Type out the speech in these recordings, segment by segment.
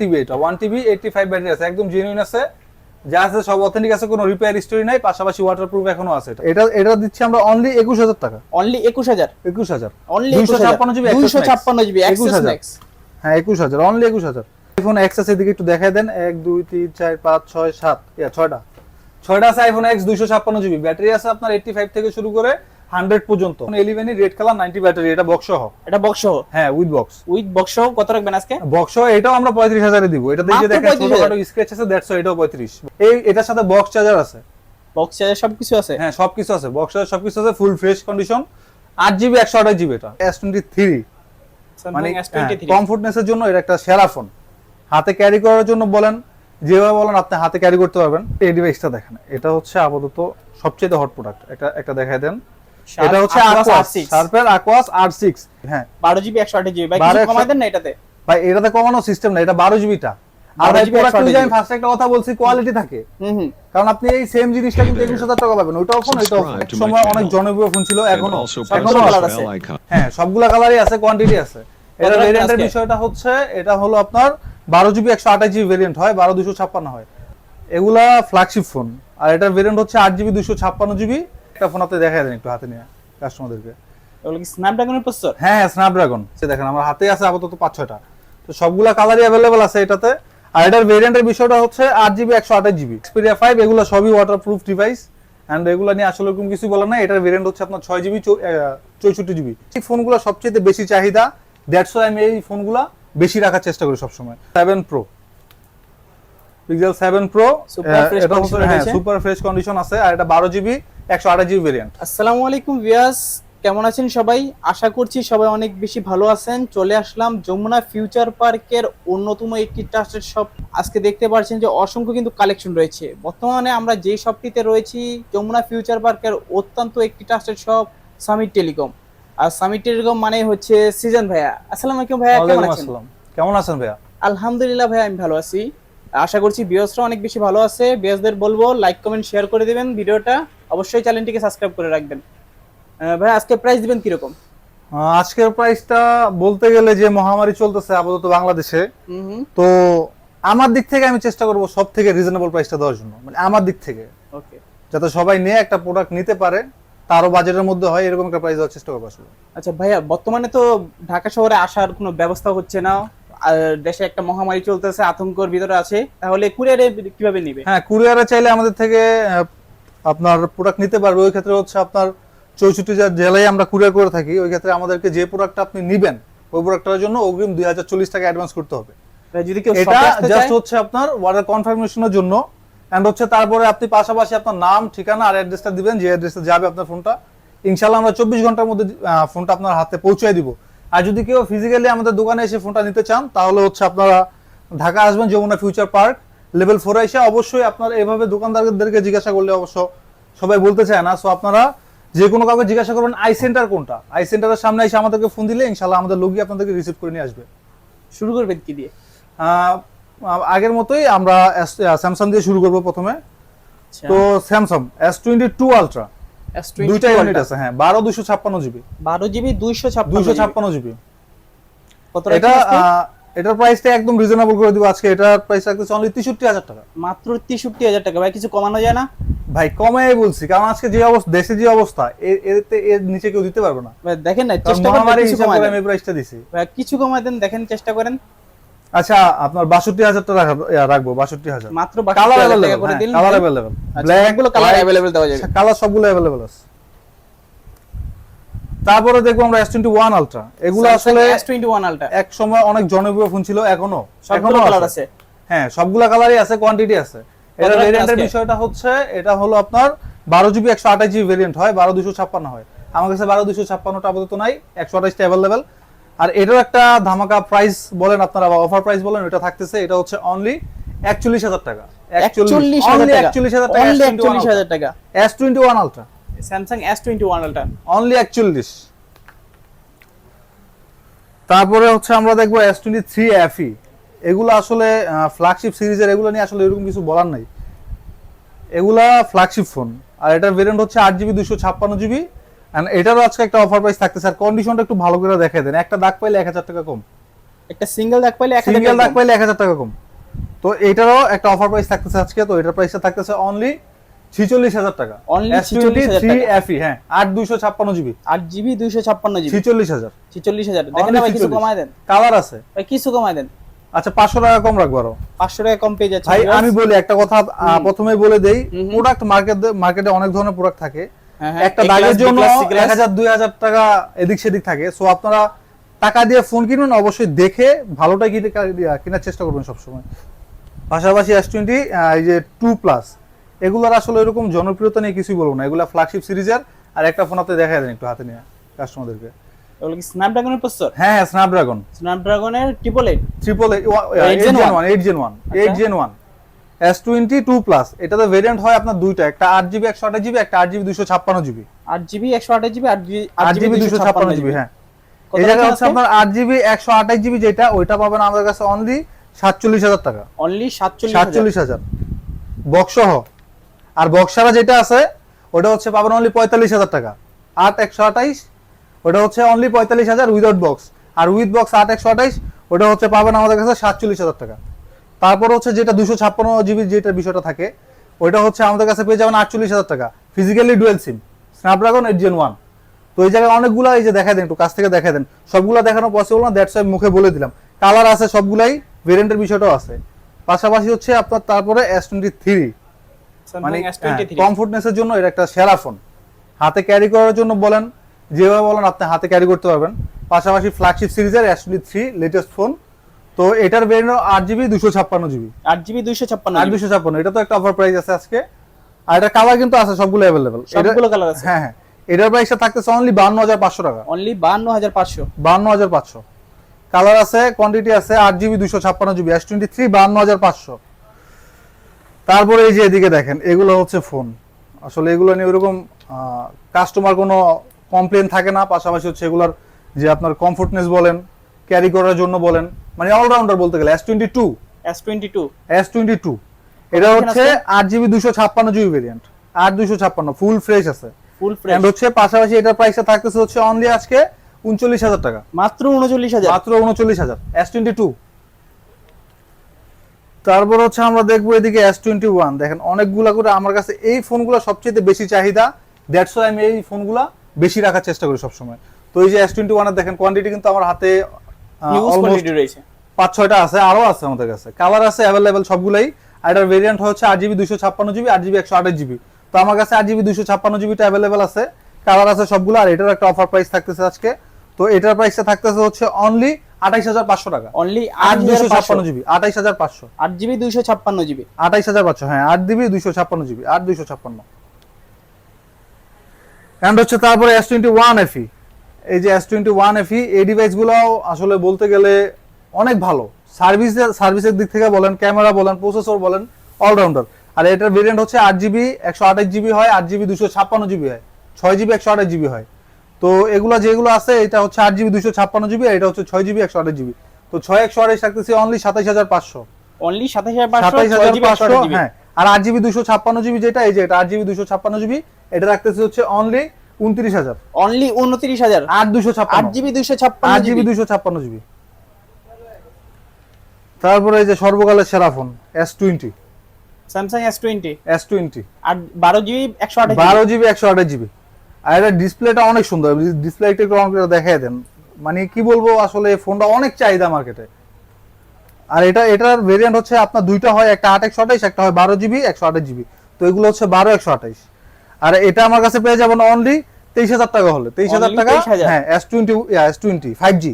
TB এটা। One TB eighty five battery আছে একদম জেনুইন আছে। যা আছে সব অথেন্টিক আছে কোনো রিপেয়ার স্টোরি নাই পাশাপাশি ওয়াটারপ্রুফ এখনও আছে এটা। এটা এটা দিচ্ছি আমরা অনলি একুশ হাজার টাকা। অনলি একুশ হাজার? একুশ হাজার। অনলি দুইশো ছাপ্পান্ন জিবি দুইশো ছাপ্পান্ন জিবি একুশ এক্সেস হাজার। ম্যাক্স হ্যাঁ একুশ হাজার অনলি একুশ হাজার। আইফোন এক্স আছে এদিকে একটু দেখাই দেন। এক দুই তিন চার পাঁচ ছয় সাত। ইয়া ছয়টা। ছয়টা আছে আইফোন এক্স দুইশো ছাপ্পান্ন জিবি ব্যাটারি আছে আপনার এইটটি ফাইভ থেকে শুরু করে হান্ড্রেড পর্যন্ত। এলিভেনই রেড কালার নাইনটি ব্যাটারি এটা বক্স সহ। এটা বক্স হ্যাঁ উইথ বক্স উইথ বক্স কত রাখবেন আজকে? বক্স সহ এটাও আমরা পঁয়ত্রিশ হাজারে দিব। এটা দেখে দেখেন 35,000 ছোটখাটো স্ক্র্যাচ আছে দ্যাটস এটাও পঁয়ত্রিশ। এই এটার সাথে বক্স চার্জার আছে। বক্স চার্জার সবকিছু আছে? হ্যাঁ সবকিছু আছে। বক্স চার্জার সবকিছু আছে ফুল ফ্রেশ কন্ডিশন আট জিবি একশো আঠাশ জিবি এটা। এস টোয়েন্টি থ্রি মানে S23 কমফোর্টনেসের জন্য এটা একটা সেরা ফোন হাতে ক্যারি করার জন্য বলেন যেভাবে বলেন আপনি হাতে ক্যারি করতে পারবেন। এই ডিভাইসটা দেখেন এটা হচ্ছে আপাতত সবচেয়ে হট প্রোডাক্ট একটা একটা দেখাই দেন। এটা হচ্ছে R6 শার্পের R6 হ্যাঁ। বারো জিবি একশো আঠাশ জিবি। ভাই কিছু কমাই দেন না এটাতে? ভাই এটাতে কমানো সিস্টেম না এটা বারো জিবিটা। আর 128 আমি ফার্স্ট একটা কথা বলছি কোয়ালিটি থাকে। কারণ আপনি এই সেম জিনিসটা কিন্তু একুশ হাজার টাকা পাবেন ওইটাও ফোন ওইটাও ফোন সময় অনেক জনপ্রিয় ফোন ছিল এখনও color the আছে। হ্যাঁ সবগুলা কালারই আছে কোয়ান্টিটি আছে। এটা ভেরিয়েন্টের বিষয়টা হচ্ছে এটা হলো আপনার বারো জিবি একশো আঠাশ জিবি ভেরিয়েন্ট হয় বারো দুশো ছাপ্পান্ন হয়। এগুলা ফ্ল্যাগশিপ ফোন আর এটার ভেরিয়েন্ট হচ্ছে আট জিবি দুশো ছাপ্পান্ন জিবি। একটা ফোন আপনি দেখা দেন একটু হাতে নিয়ে কাস্টমারদেরকে এগুলো কি স্ন্যাপড্রাগনের প্রসেসর হ্যাঁ স্ন্যাপড্রাগন সে দেখেন আমার হাতে আছে আপাতত পাঁচ ছয়টা। তো সবগুলা কালারই অ্যাভেলেবেল আছে এটাতে। আর এটার ভেরিয়েন্টের বিষয়টা হচ্ছে আট জিবি একশো আঠাশ জিবি এক্সপিরিয়া ফাইভ এগুলো সবই ওয়াটারপ্রুফ ডিভাইস অ্যান্ড এগুলো নিয়ে আসলে এরকম কিছু বলার নাই। এটার ভেরিয়েন্ট হচ্ছে আপনার ছয় জিবি চৌষট্টি জিবি এই ফোনগুলো সবচেয়ে বেশি চাহিদা দ্যাটস আমি এই ফোনগুলো বেশি রাখার চেষ্টা করি সবসময়। Seven pro Pixel seven pro এটা হচ্ছে হ্যাঁ সুপার ফ্রেশ কন্ডিশন আছে। আর এটা বারো জিবি একশো আঠাশ জিবি ভেরিয়েন্ট আসসালামু আলাইকুম ভিয়াস কেমন আছেন সবাই? আশা করছি সবাই অনেক বেশি ভালো আছেন। চলে আসলাম যমুনা ফিউচার পার্কের অন্যতম একটি ট্রাস্টেড শপ আজকে দেখতে পাচ্ছেন যে অসংখ্য কিন্তু কালেকশন রয়েছে। বর্তমানে আমরা যে শপটিতে রয়েছি যমুনা ফিউচার পার্কের অত্যন্ত একটি ট্রাস্টেড শপ সামিট টেলিকম আর সামিট টেলিকম মানে হচ্ছে সিজন ভাইয়া। আসসালামু আলাইকুম ভাইয়া কেমন আছেন? কেমন আছেন ভাইয়া? আলহামদুলিল্লাহ ভাইয়া আমি ভালো আছি। আশা করছি বিয়সরা অনেক বেশি ভালো আছে। বিয়সদের বলব লাইক কমেন্ট শেয়ার করে দিবেন ভিডিওটা। অবশ্যই চ্যানেলটিকে সাবস্ক্রাইব করে রাখবেন। ভাই আজকে প্রাইস দিবেন কীরকম? আজকের প্রাইসটা বলতে গেলে যে মহামারী চলতেছে আপাতত বাংলাদেশে তো আমার দিক থেকে আমি চেষ্টা করব সব থেকে রিজনেবল প্রাইসটা দেওয়ার জন্য মানে আমার দিক থেকে। ওকে যাতে সবাই নিয়ে একটা প্রোডাক্ট নিতে পারে তারও বাজেটের মধ্যে হয় এরকম একটা প্রাইস দেওয়ার চেষ্টা করব আসলে। আচ্ছা ভাইয়া বর্তমানে তো ঢাকা শহরে আসার কোনো ব্যবস্থা হচ্ছে না আর দেশে একটা মহামারী চলতেছে আতঙ্কর ভিতরে আছে তাহলে কুরিয়ারে কীভাবে নিবে? হ্যাঁ কুরিয়ারে চাইলে আমাদের থেকে আপনার প্রোডাক্ট নিতে পারবে ওই ক্ষেত্রে হচ্ছে আপনার চৌষট্টি জেলায় আমরা কুরিয়ার করে থাকি ওই ক্ষেত্রে আমাদেরকে যে প্রোডাক্টটা আপনি নিবেন ওই প্রোডাক্টটার জন্য অগ্রিম দুই হাজার চল্লিশ টাকা অ্যাডভান্স করতে হবে। যদি কেউ এটা জাস্ট হচ্ছে আপনার ওয়ার্ডার কনফার্মেশনের জন্য এন্ড হচ্ছে তারপরে আপনি পাশাপাশি আপনার নাম ঠিকানা আর অ্যাড্রেসটা দিবেন যে অ্যাড্রেসে যাবে আপনার ফোনটা ইনশাল্লাহ আমরা চব্বিশ ঘণ্টার মধ্যে ফোনটা আপনার হাতে পৌঁছে দিব। আর যদি কেউ ফিজিক্যালি আমাদের দোকানে এসে ফোনটা নিতে চান তাহলে হচ্ছে আপনারা ঢাকা আসবেন যমুনা ফিউচার পার্ক লেভেল ফোরে এসে অবশ্যই আপনারা এভাবে দোকানদারদেরকে জিজ্ঞাসা করলে অবশ্য সবাই বলতে চায় না। সো আপনারা যে কোনো কাউকে জিজ্ঞাসা করবেন আই সেন্টার কোনটা? আই সেন্টারের সামনে এসে আমাদেরকে ফোন দিলে ইনশাল্লাহ আমাদের লোকই আপনাদেরকে রিসিভ করে নিয়ে আসবে। শুরু করবেন কি দিয়ে? আগের মতোই আমরা স্যামসাং দিয়ে শুরু করব প্রথমে। আচ্ছা, তো Samsung S twenty two Ultra S22 দুইটা ইউনিট আছে হ্যাঁ বারো দুশো ছাপ্পান্ন জিবি। বারো জিবি দুইশো ছাপ্পান্ন। জিবি। এটা এটার প্রাইসটা একদম রিজনেবল করে দিব আজকে। এটার প্রাইস রাখতেছে অনলি তেষট্টি হাজার টাকা। মাত্র তেষট্টি হাজার টাকা। ভাই কিছু কমানো যায় না? ভাই কমে বলছি কারণ আজকে যে অবস্থা দেশে যে অবস্থা এতে এর নিচে কেউ দিতে পারবে না। ভাই, দেখেন না চেষ্টা করেন কিছু করে আমি প্রাইসটা দিছি। ভাই, কিছু কমায় দেন দেখেন চেষ্টা করেন। আচ্ছা আপনার বাষট্টি হাজার টাকা রাখা- রাখব বাষট্টি হাজার। মাত্র কালার 62,000 টাকা করে দিন। কালার অ্যাভেলেবেল ব্ল্যাকগুলো কালার অ্যাভেলেবেল দেওয়া যাবে। কালার সবগুলো অ্যাভেলেবেল আছে। তারপরে দেখব আমরা এস টোয়েন্টি ওয়ান আলট্রা এগুলো আসলে S21 Ultra এক সময় অনেক জনপ্রিয় ফোন ছিল এখনও এখনও কালার আছে। হ্যাঁ সবগুলা কালারই আছে কোয়ান্টিটি আছে। এটা ভেরিয়েন্টের বিষয়টা হচ্ছে এটা হলো আপনার বারো জিবি একশো আঠাশ জিবি ভেরিয়েন্ট হয় বারো দুশো ছাপ্পান্ন হয়। আমার কাছে বারো দুশো ছাপ্পান্নটা আপাতত নাই একশো আঠাশটা অ্যাভেলেবেল আর এটার একটা ধামাকা প্রাইস বলেন আপনারা বা অফার প্রাইস বলেন এটা থাকতেছে এটা হচ্ছে অনলি একচল্লিশ হাজার টাকা। একচল্লিশ হাজার টাকা। একচল্লিশ হাজার টাকা Only 41,000 টাকা। S twenty one Ultra Samsung S twenty one Ultra only একচল্লিশ। তারপরে হচ্ছে আমরা দেখব এস টোয়েন্টি থ্রি এফই এগুলো আসলে ফ্ল্যাগশিপ সিরিজের এগুলো নিয়ে আসলে এরকম কিছু বলার নাই। এগুলা ফ্ল্যাগশিপ ফোন আর এটার ভেরিয়েন্ট হচ্ছে আট জিবি দুশো ছাপ্পান্ন জিবি অ্যান্ড এটারও আজকে একটা অফার প্রাইস থাকতেছে আর কন্ডিশনটা একটু ভালো করে দেখে দেন। একটা দাগ পাইলে এক হাজার টাকা কম। একটা সিঙ্গেল দাগ পাইলে সিঙ্গেল দাগ পাইলে এক হাজার টাকা কম। তো এটারও একটা অফার প্রাইস থাকতেছে আজকে। তো এটার প্রাইসটা থাকতেছে অনলি ছিচল্লিশ হাজার টাকা। Only এস টোয়েন্টি 46,000 থ্রি টাকা। এফি হ্যাঁ আট দুইশো ছাপ্পান্ন জিবি। আট জিবি দুইশো ছাপ্পান্ন জিবি। ছিচল্লিশ হাজার। ছিচল্লিশ হাজার। দেখেন ভাই কিছু কমায় দেন। কালার আছে। ভাই কিছু কমায় দেন। আচ্ছা পাঁচশো টাকা কম রাখব আরও। পাঁচশো টাকা কম পেয়ে যাচ্ছে। ভাই আমি বলি একটা কথা প্রথমে বলে দেই। প্রোডাক্ট মার্কেট মার্কেটে অনেক ধরনের প্রোডাক্ট থাকে। হ্যাঁ, হ্যাঁ, একটা দাগের জন্য। এক হাজার দুই হাজার টাকা এদিক সেদিক থাকে। সো আপনারা টাকা দিয়ে ফোন কিনুন অবশ্যই দেখে ভালোটা কিনে কেনার চেষ্টা করবেন সবসময়। পাশাপাশি এস টোয়েন্টি এই যে টু প্লাস এগুলোর আসলে এরকম জনপ্রিয়তা নিয়ে কিছুই বলব না। এগুলো ফ্ল্যাগশিপ সিরিজের আর একটা ফোন আপনি দেখা দেন একটু হাতে নিয়ে কাস্টমারদেরকে এগুলো কি স্ন্যাপড্রাগনের প্রসেসর হ্যাঁ হ্যাঁ Snapdragon স্ন্যাপড্রাগনের triple eight triple eight Gen one eight Gen one. Eight Gen one S twenty two plus এটাতে ভেরিয়েন্ট হয় আপনার দুইটা একটা আট জিবি একশো আঠাশ জিবি একটা আট জিবি দুশো ছাপ্পান্ন জিবি আট জিবি একশো আঠাশ জিবি আট জিবি আট জিবি দুশো ছাপ্পান্ন জিবি হ্যাঁ। এই জায়গায় হচ্ছে আপনার আট জিবি একশো আঠাশ জিবি যেটা ওইটা পাবেন আমাদের কাছে অনলি সাতচল্লিশ হাজার টাকা। অনলি সাতচল্লিশ সাতচল্লিশ হাজার। বক্স সহ আর বক্সারা যেটা আছে, ওটা হচ্ছে পাবেন অনলি পঁয়তাল্লিশ হাজার টাকা। আট একশো আঠাইশ, ওটা হচ্ছে অনলি পঁয়তাল্লিশ হাজার উইদাউট বক্স আর উইথ বক্স আট একশো আঠাইশ, ওটা হচ্ছে পাবেন আমাদের কাছে সাতচল্লিশ হাজার টাকা। তারপর হচ্ছে যেটা দুশো ছাপ্পান্ন জিবি যেটা বিষয়টা থাকে ওইটা হচ্ছে আমাদের কাছে পেয়ে যাবেন আটচল্লিশ হাজার টাকা। Physically dual SIM Snapdragon eight Gen one তো এই জায়গায় অনেকগুলো এই যে দেখা দেন, একটু কাছ থেকে দেখা দেন। সবগুলো দেখানো পসিবল না দ্যাটস আমি মুখে বলে দিলাম। কালার আছে সবগুলাই ভেরিয়েন্টের বিষয়টাও আছে। পাশাপাশি হচ্ছে আপনার, তারপরে এস টোয়েন্টি থ্রি মানে কমফোর্টনেসের জন্য এটা একটা সেরা ফোন হাতে ক্যারি করার জন্য বলেন যেভাবে বলেন আপনি হাতে ক্যারি করতে পারবেন। পাশাপাশি ফ্ল্যাগশিপ সিরিজের S twenty three latest phone তো এটার ভেরিয়েন্ট আট জিবি দুশো ছাপ্পান্ন জিবি আট জিবি দুইশো ছাপ্পান্ন আট দুশো ছাপ্পান্ন এটা তো একটা অফার প্রাইস আছে আজকে। আর এটা কালার কিন্তু আছে সবগুলো অ্যাভেলেবেল সবগুলো কালার আছে। হ্যাঁ হ্যাঁ। এটার প্রাইসটা থাকতেছে অনলি বান্ন হাজার পাঁচশো টাকা। অনলি বান্ন হাজার পাঁচশো। বান্ন হাজার পাঁচশো। কালার আছে কোয়ান্টিটি আছে আট জিবি দুশো ছাপ্পান্ন জিবি এস টোয়েন্টি থ্রি বান্ন হাজার পাঁচশো। তারপরে এই যে এদিকে দেখেন এগুলো হচ্ছে ফোন আসলে এগুলো নিয়ে ওরকম কাস্টমার কোনো কমপ্লেন থাকে না পাশাপাশি হচ্ছে এগুলোর যে আপনার কমফোর্টনেস বলেন ক্যারি করার জন্য বলেন মানে অলরাউন্ডার বলতে গেলে S twenty two S twenty two S twenty two এটা হচ্ছে আট জিবি দুশো ছাপ্পান্ন জিবি ভেরিয়েন্ট আট দুশো ছাপ্পান্ন ফুল ফ্রেশ আছে। ফুল ফ্রেশ এন্ড হচ্ছে পাশাপাশি এটার প্রাইসটা থাকতেছে হচ্ছে অনলি আজকে উনচল্লিশ হাজার টাকা। মাত্র উনচল্লিশ হাজার? মাত্র উনচল্লিশ হাজার এস টোয়েন্টি টু তারপর হচ্ছে আমরা দেখব এদিকে এস টোয়েন্টি ওয়ান দেখেন অনেকগুলা করে আমার কাছে এই ফোনগুলো সবচেয়ে বেশি চাহিদা। দ্যাটস ওয়াই আমি এই ফোনগুলা বেশি রাখার চেষ্টা করি সবসময়। তো এই যে এস টোয়েন্টি ওয়ানের দেখেন কোয়ান্টিটি কিন্তু আমার হাতে রয়েছে। পাঁচ ছয়টা আছে আরও আছে আমাদের কাছে। কালার আছে অ্যাভেলেবেল সবগুলাই। আর এটার ভেরিয়েন্ট হচ্ছে আট জিবি দুশো ছাপ্পান্ন জিবি আট জিবি একশো আঠাশ জিবি তো আমার কাছে আট জিবি দুশো ছাপ্পান্ন জিবিটা অ্যাভেলেবেল আছে। কালার আছে সবগুলো আর এটার একটা অফার প্রাইস থাকতেছে আজকে। তো এটার প্রাইসটা থাকতেছে হচ্ছে অনলি আঠাইশ হাজার পাঁচশো টাকা। অনলি আট দুশো ছাপ্পান্ন জিবি আঠাইশ হাজার পাঁচশো। আট জিবি দুইশো ছাপ্পান্ন জিবি। আঠাইশ হাজার পাঁচশো হ্যাঁ আট জিবি দুইশো ছাপ্পান্ন জিবি আট দুইশো ছাপ্পান্ন। অ্যান্ড হচ্ছে তারপরে এস টোয়েন্টি ওয়ান এফি এই যে এস টোয়েন্টি ওয়ান এফি এই ডিভাইসগুলোও আসলে বলতে গেলে অনেক ভালো। সার্ভিসের সার্ভিসের দিক থেকে বলেন ক্যামেরা বলেন প্রসেসর বলেন অলরাউন্ডার আর এটার ভেরিয়েন্ট হচ্ছে আট জিবি একশো আঠাশ জিবি হয় আট জিবি দুশো ছাপ্পান্ন জিবি হয়। ছয় জিবি একশো আঠাশ জিবি হয়। তো এগুলো যেগুলো আছে এটা হচ্ছে আট জিবি দুশো ছাপ্পান্ন জিবি আর এটা হচ্ছে ছয় জিবি একশো আঠাশ জিবি। তো ছয় একশো আঠাশ থাকতেছে অনলি সাতাইশ হাজার পাঁচশো। অনলি সাতাইশ হাজার পাঁচশো হ্যাঁ। আর আট জিবি দুশো ছাপ্পান্ন জিবি যেটা এই যে এটা আট জিবি দুশো ছাপ্পান্ন জিবি এটা রাখতেছে হচ্ছে অনলি উনত্রিশ হাজার। অনলি উনত্রিশ হাজার? আট দুশো আট ছাপ্পান্ন জিবি দুইশো ছাপ্পান্ন আট জিবি। জিবি দুশো ছাপ্পান্ন জিবি। তারপরে এই যে সর্বকালের সেরা phone S twenty Samsung S twenty S twenty আর বারো জিবি একশো আঠাশ বারো জিবি একশো আঠাশ জিবি। আর এটা ডিসপ্লেটা অনেক সুন্দর। ডিসপ্লে একটু অন দেখাই দেন। মানে কি বলব আসলে ফোনটা অনেক চাহিদা মার্কেটে আর এটা এটার ভেরিয়েন্ট হচ্ছে আপনার দুইটা হয় একটা আট একশো আঠাইশ একটা হয় বারো জিবি একশো আঠাশ জিবি। তো এগুলো হচ্ছে বারো একশো আঠাইশ আর এটা আমার কাছে পেয়ে যাবেন অনলি তেইশ হাজার টাকা হলে। তেইশ হাজার টাকা হ্যাঁ S twenty S twenty five G.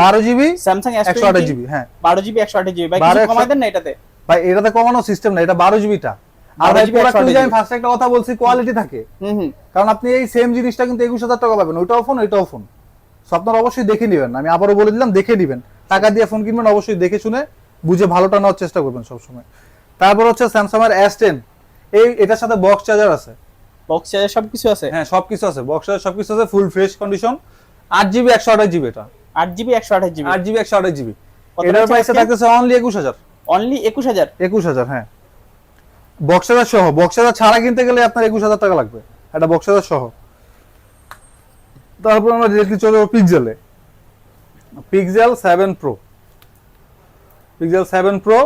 বারো জিবি স্যামসাং একশো আঠাশ জিবি হ্যাঁ। বারো জিবি একশো আঠাশ জিবি। ভাই কমাই দেন না এটাতে? ভাই এটাতে কমানো সিস্টেম না এটা বারো জিবিটা। আর ভাই প্রোডাক্ট আমি ফার্স্ট একটা কথা বলছি কোয়ালিটি থাকে। হুম হুম। কারণ আপনি এই সেম জিনিসটা কিন্তু একুশ হাজার টাকা পাবেন ওইটাও ফোন ওইটাও ফোন আপনারা অবশ্যই দেখে নেবেন আমি আবারও বলে দিলাম দেখে নেবেন। টাকা দিয়ে ফোন কিনবেন অবশ্যই দেখে শুনে বুঝে ভালোটা নেওয়ার চেষ্টা করবেন সবসময়। তারপর হচ্ছে স্যামসাং এর এস টেন এই এটার সাথে বক্স চার্জার আছে। বক্স চার্জার সবকিছু আছে? হ্যাঁ সবকিছু আছে। বক্স চার্জার সবকিছু আছে ফুল ফ্রেশ কন্ডিশন আট জিবি একশো আঠাশ জিবি এটা। আট জিবি একশো আঠাশ জিবি আট জিবি একশো আঠাশ জিবি এটার রয়েছে থাকতেছে অনলি একুশ হাজার। অনলি একুশ হাজার? একুশ হাজার হ্যাঁ। বক্সাদার সহ বক্সাদার ছাড়া কিনতে গেলে আপনার একুশ হাজার টাকা লাগবে। একটা বক্সাদার সহ। তারপর আমরা ডিরেক্টলি চলে যাব পিক্সেলে Pixel seven pro Pixel seven pro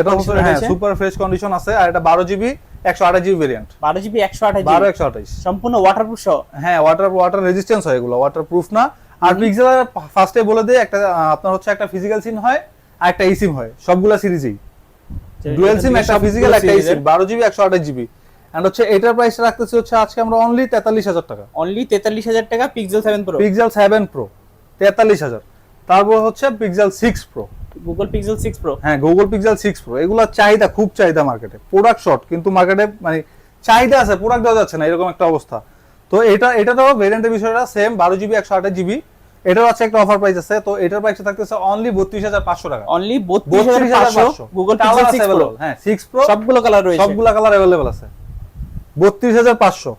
এটা হচ্ছে। সুপার ফ্রেশ কন্ডিশন আছে আর এটা বারো জিবি একশো আঠাশ জিবি ভেরিয়েন্ট বারো জিবি একশো আঠাশ বারো একশো আঠাশ। সম্পূর্ণ ওয়াটারপ্রুফ সহ। হ্যাঁ ওয়াটার ওয়াটার রেজিস্ট্যান্স হয় এগুলো ওয়াটার প্রুফ না। আর পিক্সেল ফার্স্টে বলে দেয় একটা আপনার হচ্ছে একটা ফিজিক্যাল সিম হয় আর একটা সিম হয়। সবগুলা সিরিজেই ডুয়েল সিম একটা ফিজিক্যাল একটা সিম বারো জিবি একশো আঠাশ জিবি এন্ড হচ্ছে এটার প্রাইস রাখতেছি হচ্ছে আজকে আমরা অনলি তেতাল্লিশ হাজার টাকা। অনলি তেতাল্লিশ হাজার টাকা Pixel seven pro Pixel seven pro তেতাল্লিশ হাজার। তারপর হচ্ছে Pixel six pro Google Pixel six pro হ্যাঁ গুগল পিক্সেল সিক্স প্রো এগুলোর চাহিদা খুব চাহিদা মার্কেটে প্রোডাক্ট শর্ট কিন্তু মার্কেটে মানে চাহিদা আছে প্রোডাক্ট দেওয়া যাচ্ছে না এরকম একটা অবস্থা। তো এটা এটারও ভেরিয়েন্টের বিষয়টা সেম বারো জিবি একশো আঠাশ জিবি এটারও আছে একটা অফার প্রাইস আছে তো এটার প্রাইস থাকতেছে অনলি বত্রিশ হাজার পাঁচশো টাকা। অনলি বত্রিশ হাজার বত্রিশ হাজার পাঁচশো। গুগল পিক্সেল সিক্স প্রো হ্যাঁ সিক্স প্রো সবগুলো কালার রয়েছে। সবগুলা কালার অ্যাভেলেবেল আছে। বত্রিশ হাজার পাঁচশো।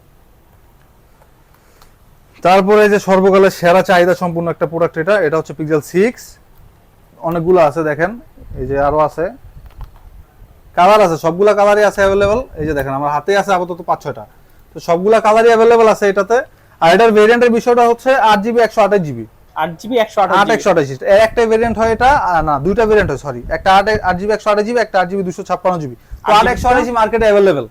তারপরে এই যে সর্বকালের সেরা চাহিদা সম্পূর্ণ একটা প্রোডাক্ট এটা এটা হচ্ছে পিক্সেল সিক্স অনেকগুলো আছে দেখেন। এই যে আরও আছে। কালার আছে সবগুলা কালারই আছে অ্যাভেলেবেল এই যে দেখেন আমার হাতে আছে আপাতত পাঁচ ছয়টা। তো সবগুলা কালারই অ্যাভেলেবেল আছে এটাতে। আর এটার ভেরিয়েন্টের বিষয়টা হচ্ছে আট জিবি একশো আঠাশ জিবি আট জিবি একশো আট আঠাশ একশো আঠাশ একটা ভেরিয়েন্ট হয় এটা না দুইটা ভেরিয়েন্ট হয় সরি একটা আট আট জিবি একশো আঠাশ জিবি একটা আট জিবি দুশো ছাপ্পান্ন জিবি। তো আট একশো আঠাশ মার্কেটে অ্যাভেলেবেল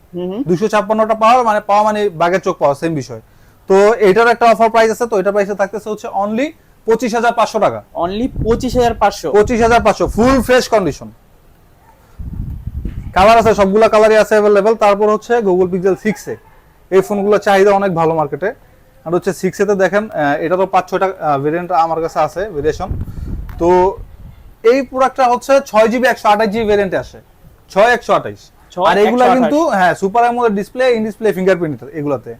দুশো ছাপ্পান্নটা পাওয়ার মানে পাওয়া মানে বাঘের চোখ পাওয়া সেম বিষয়। তো এটার একটা অফার প্রাইস আছে তো এটা প্রাইসে থাকতেছে হচ্ছে অনলি পঁচিশ হাজার পাঁচশো টাকা। অনলি পঁচিশ হাজার পাঁচশো? পঁচিশ হাজার পাঁচশো ফুল ফ্রেশ কন্ডিশন কালার আছে সবগুলা কালারই আছে অ্যাভেলেবেল তারপর হচ্ছে গুগল পিক্সেল সিক্সে এই ফোনগুলোর চাহিদা অনেক ভালো মার্কেটে আর হচ্ছে সিক্সেতে দেখেন এটা তো পাঁচ ছয়টা ভেরিয়েন্ট আমার কাছে আছে ভেরিয়েশন তো এই প্রোডাক্টটা হচ্ছে ছয় জিবি একশো আঠাশ জিবি ভেরিয়েন্টে আসে। ছয় একশো আঠাশ। আর এগুলা কিন্তু হ্যাঁ super AMOLED display in display fingerprint এগুলাতে।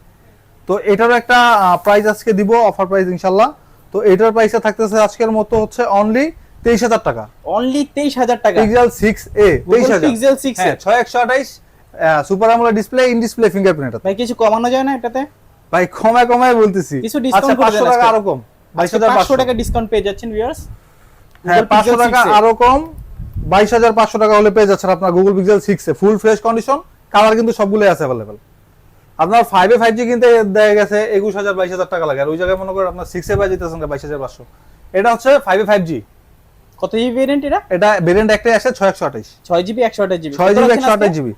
তো এটারও একটা প্রাইস আজকে দিব অফার প্রাইস ইনশাল্লাহ। তো এটার প্রাইসে থাকতেছে আজকের মতো হচ্ছে অনলি তেইশ হাজার টাকা। অনলি তেইশ হাজার টাকা। পিক্সেল সিক্স এ তেইশ হাজার। পিক্সেল সিক্স হ্যাঁ ছয় একশো আঠাইশ super AMOLED display in display fingerprint ভাই কিছু কমানো যায় না এটাতে? ভাই কমায় কমায় বলতেছি। কিছু discount আচ্ছা করে দেন টাকা আরও কম। বাইশ হাজার পাঁচশো পাঁচশো। টাকা ডিসকাউন্ট পেয়ে যাচ্ছেন ভিউয়ার্স হ্যাঁ পাঁচশো টাকা আরও কম। বাইশ হাজার পাঁচশো টাকা হলে পেয়ে যাচ্ছেন আপনার Google Pixel six A. Full fresh condition colour কিন্তু সবগুলোই আছে অ্যাভেলেবেল আপনার ফাইভে ফাইভ জি কিনতে দেখা গেছে একুশ হাজার বাইশ হাজার টাকা লাগে। আর ওই জায়গায় মনে করেন আপনার সিক্সে পাই যেতেছেন বাইশ হাজার পাঁচশো। এটা হচ্ছে ফাইভে ফাইভ জি কত জিবি ভেরিয়েন্ট এটা? এটা ভেরিয়েন্ট একটাই একশো আঠাইশ ছয় জিবি একশো আঠাশ জিবি ছয় জিবি একশো আঠাশ জিবি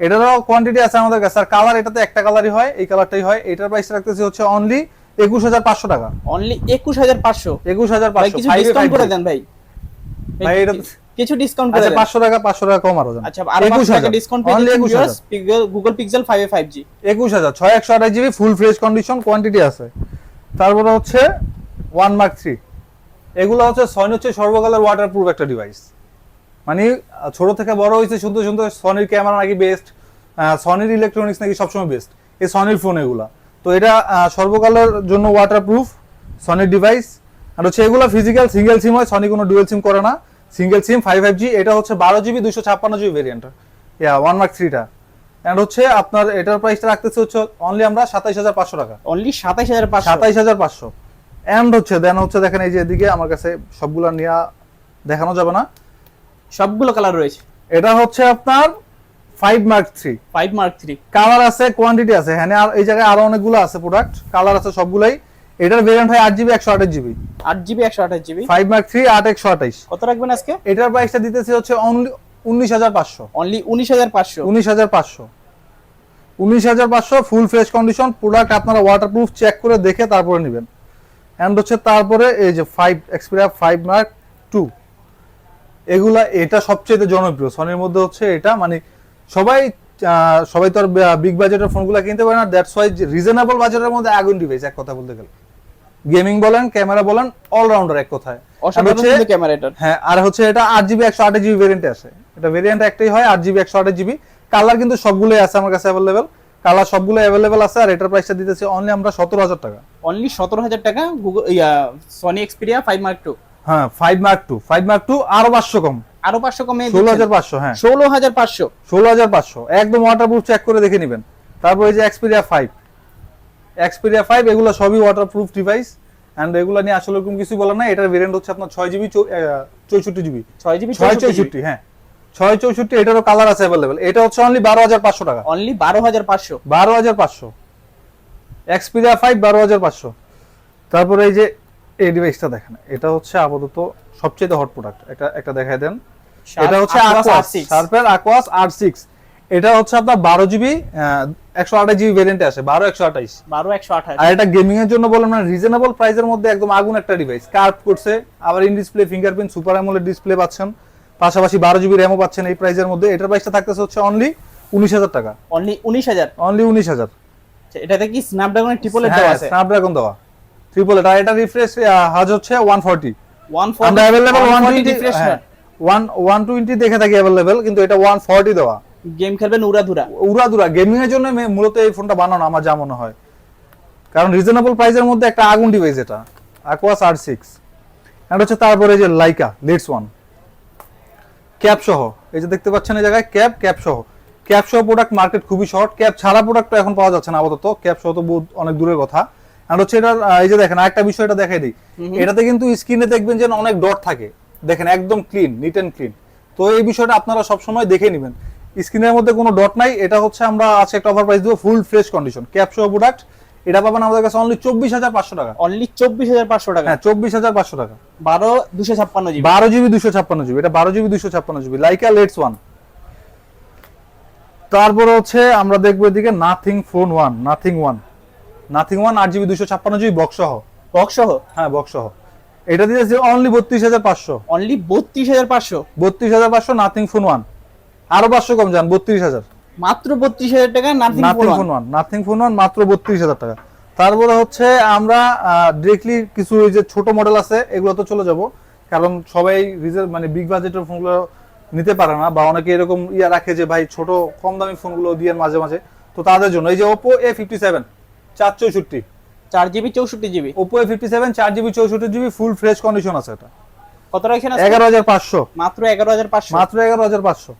এটারও কোয়ান্টিটি আছে আমাদের কাছে। আর কালার এটাতে একটা কালারই হয় এই কালারটাই হয়। এটার প্রাইস রাখতেছি হচ্ছে অনলি একুশ হাজার পাঁচশো টাকা। অনলি একুশ হাজার পাঁচশো? একুশ হাজার পাঁচশো। কিছু ডিসকাউন্ট করে দেন ভাই। ভাই এটা কিছু ডিসকাউন্ট করে আচ্ছা দেন। পাঁচশো টাকা পাঁচশো টাকা কম আরও আচ্ছা আর পাঁচশো টাকা ডিসকাউন্ট পেয়ে হাজার। গুগল পিক্সেল ফাইভে ফাইভ জি একুশ হাজার ছয় একশো আঠাশ GB full fresh condition quantity আছে। তারপরে হচ্ছে ওয়ান মার্ক থ্রি এগুলো হচ্ছে সনি হচ্ছে সর্বকালের ওয়াটার প্রুফ একটা ডিভাইস মানে ছোট থেকে বড় হয়েছে সুন্দর সুন্দর সনির ক্যামেরা নাকি বেস্ট সনির ইলেকট্রনিক্স নাকি সবসময় বেস্ট এই সনির ফোন এগুলা। তো এটা সর্বকালের জন্য ওয়াটার প্রুফ সনির ডিভাইস আর হচ্ছে এগুলো ফিজিক্যাল সিঙ্গেল সিম হয় সনি কোনো ডুয়েল সিম করে না। Single SIM five five G এটা হচ্ছে বারো জিবি দুশো ছাপ্পান্ন GB variant yeah one Mark থ্রিটা অ্যান্ড হচ্ছে আপনার এটার প্রাইসটা রাখতেছে হচ্ছে অনলি আমরা সাতাইশ হাজার পাঁচশো টাকা। অনলি সাতাইশ হাজার পাঁচশো? সাতাইশ হাজার পাঁচশো। অ্যান্ড হচ্ছে দেন হচ্ছে দেখেন এই যে এদিকে আমার কাছে সবগুলা নেওয়া দেখানো যাবে না। সবগুলো কালার রয়েছে। এটা হচ্ছে আপনার five Mark three five Mark three colour আছে কোয়ান্টিটি আছে হ্যাঁ আর এই জায়গায় আরও অনেকগুলো আছে প্রোডাক্ট কালার আছে সবগুলাই। এটার ভেরিয়েন্ট হয় আট জিবি একশো আঠাশ জিবি আট জিবি একশো আঠাশ জিবি ফাইভ মার্ক থ্রি আট একশো আঠাইশ কত রাখবেন আজকে? এটার প্রাইসটা দিতেছে হচ্ছে অনলি উনিশ হাজার পাঁচশো। অনলি উনিশ হাজার পাঁচশো। উনিশ হাজার পাঁচশো। উনিশ হাজার পাঁচশো ফুল ফ্রেশ কন্ডিশন প্রোডাক্ট আপনারা ওয়াটারপ্রুফ চেক করে দেখে তারপরে নেবেন। অ্যান্ড হচ্ছে তারপরে এই যে five Xperia five Mark two এগুলা এটা সবচেয়ে জনপ্রিয়। সনির মধ্যে হচ্ছে এটা মানে সবাই সবাই তো আর বিগ বাজেটের ফোনগুলো কিনতে পারে না। দ্যাটস ওয়াই রিজনেবল বাজেটের মধ্যে আগুন ডিভাইস এক কথা বলতে গেলে। গেমিং বলেন ক্যামেরা বলেন অলরাউন্ডার এক কথায়। ক্যামেরা এটার। হ্যাঁ আর হচ্ছে এটা আট জিবি একশো আঠাশ জিবি ভেরিয়েন্টে আসে এটা ভেরিয়েন্ট একটাই হয় আট জিবি একশো আঠাশ জিবি কালার কিন্তু সবগুলোই আছে আমার কাছে অ্যাভেলেবেল কালার সবগুলো অ্যাভেলেবেল আছে আর এটার প্রাইসটা দিতেছি অনলি আমরা সতেরো হাজার টাকা। অনলি সতেরো হাজার টাকা Google yeah Sony Xperia five Mark two হ্যাঁ five Mark two five Mark two আরও পাঁচশো কম। আরও পাঁচশো কমে ষোলো হাজার পাঁচশো হ্যাঁ। ষোলো হাজার পাঁচশো। ষোলো হাজার পাঁচশো একদম ওয়াটারপ্রুফ চেক করে দেখে নেবেন। তারপর এই যে এক্সপিরিয়া ফাইভ এক্সপিরিয়া ফাইভ এগুলো সবই ওয়াটারপ্রুফ ডিভাইস অ্যান্ড এগুলো নিয়ে আসলে এরকম কিছু বলার নাই। এটার ভেরিয়েন্ট হচ্ছে আপনার ছয় জিবি চৌষট্টি জিবি ছয় জিবি ছয় চৌষট্টি হ্যাঁ। ছয় চৌষট্টি এটারও কালার আছে অ্যাভেলেবেল এটা হচ্ছে অনলি বারো হাজার পাঁচশো টাকা। অনলি বারো হাজার পাঁচশো। বারো হাজার পাঁচশো। এক্সপিরিয়া ফাইভ বারো হাজার পাঁচশো। তারপরে এই যে এই ডিভাইসটা দেখেন এটা হচ্ছে আপাতত সবচেয়ে হট প্রোডাক্ট এটা একটা দেখাই দেন। এটা হচ্ছে R6 শার্পের aquas r6 এটা হচ্ছে আপনার বারো জিবি একশো আঠাশ জিবি ভেরিয়েন্টে আসে বারো একশো আঠাইশ বারো একশো আঠাশ। আর এটা গেমিং এর জন্য বলেন মানে রিজনেবল প্রাইসের মধ্যে একদম আগুন একটা ডিভাইস কার্ভ করছে আবার in display fingerprint super AMOLED display পাচ্ছেন। পাশাপাশি বারো জিবি র্যামও পাচ্ছেন এই প্রাইসের মধ্যে। এটার প্রাইসটা থাকতেছে হচ্ছে অনলি উনিশ হাজার টাকা। অনলি উনিশ হাজার। অনলি উনিশ হাজার। আচ্ছা, এটাতে কি স্ন্যাপড্রাগনের ট্রিপলের হ্যাঁ, দেওয়া আছে? স্ন্যাপড্রাগন দেওয়া। ট্রিপল এটা এটা রিফ্রেশ হাজ হচ্ছে ওয়ান ফর্টি ওয়ান আমরা available one twenty refresh one one twenty দেখে থাকি অ্যাভেলেবেল কিন্তু এটা ওয়ান ফর্টি দেওয়া। গেম খেলবেন উড়াধুরা। উড়াদুরা গেমিং এর জন্য মূলত এই ফোনটা বানানো আমার যা মনে হয়। কারণ রিজনেবল প্রাইসের মধ্যে একটা আগুন ডিভাইস এটা অ্যাকোয়াস আর সিক্স এটা হচ্ছে তারপরে যে লাইকা লেটস ওয়ান ক্যাপ সহ এই যে দেখতে পাচ্ছেন এই জায়গায় ক্যাপ ক্যাপ সহ। ক্যাপ সহ প্রোডাক্ট মার্কেট খুবই শর্ট ক্যাপ ছাড়া প্রোডাক্ট এখন পাওয়া যাচ্ছে না আপাতত। ক্যাপ সহ তো বহুত অনেক দূরের কথা। আর হচ্ছে আহ, এই যে দেখেন আরেকটা বিষয় এটা দেখাই দিই। এটাতে কিন্তু স্ক্রিনে দেখবেন যে অনেক ডট থাকে। দেখেন একদম ক্লিন নিট এন্ড ক্লিন তো এই বিষয়টা আপনারা সবসময় দেখে নেবেন। স্ক্রিনের মধ্যে কোনো ডট নাই। এটা হচ্ছে আমরা আজকে একটা অফার প্রাইস দিব ফুল ফ্রেশ কন্ডিশন ক্যাপসহ প্রোডাক্ট এটা পাবেন আমাদের কাছে অনলি চব্বিশ হাজার পাঁচশো টাকা। অনলি চব্বিশ হাজার পাঁচশো টাকা। হ্যাঁ চব্বিশ হাজার পাঁচশো টাকা। বারো দুশো ছাপ্পান্ন জিবি। বারো জিবি দুশো ছাপ্পান্ন জিবি। এটা বারো জিবি দুশো ছাপ্পান্ন জিবি। লাইকা লেটস ওয়ান তারপরে হচ্ছে আমরা দেখব এদিকে Nothing phone one Nothing one Nothing one আট জিবি দুশো ছাপ্পান্ন জিবি বক্স সহ। বক্স সহ? হ্যাঁ বক্স সহ। এটা দিয়েছে অনলি বত্রিশ হাজার পাঁচশো। অনলি বত্রিশ হাজার পাঁচশো? বত্রিশ হাজার পাঁচশো নাথিং ফোন ওয়ান আরও পাঁচশো কম যান বত্রিশ হাজার। মাত্র বত্রিশ হাজার টাকা Nothing Nothing phone one Nothing phone one মাত্র বত্রিশ হাজার টাকা। তারপরে হচ্ছে আমরা ডিরেক্টলি কিছু ওই যে ছোট মডেল আছে এগুলো তো চলে যাব। কারণ সবাই রিজার্ভ মানে বিগ বাজেটের ফোনগুলো নিতে পারে না বা অনেকে এরকম ইয়া রাখে যে ভাই ছোট কম দামি ফোনগুলো দিয়ে মাঝে মাঝে। তো তাদের জন্য এই যে ওপো এ ফিফটি সেভেন চার চৌষট্টি। চার জিবি চৌষট্টি GB? Oppo A fifty seven চার জিবি চৌষট্টি জিবি ফুল ফ্রেশ কন্ডিশন আছে এটা। কত রাখছেন? এগারো হাজার পাঁচশো। মাত্র এগারো হাজার পাঁচশো? মাত্র এগারো হাজার পাঁচশো।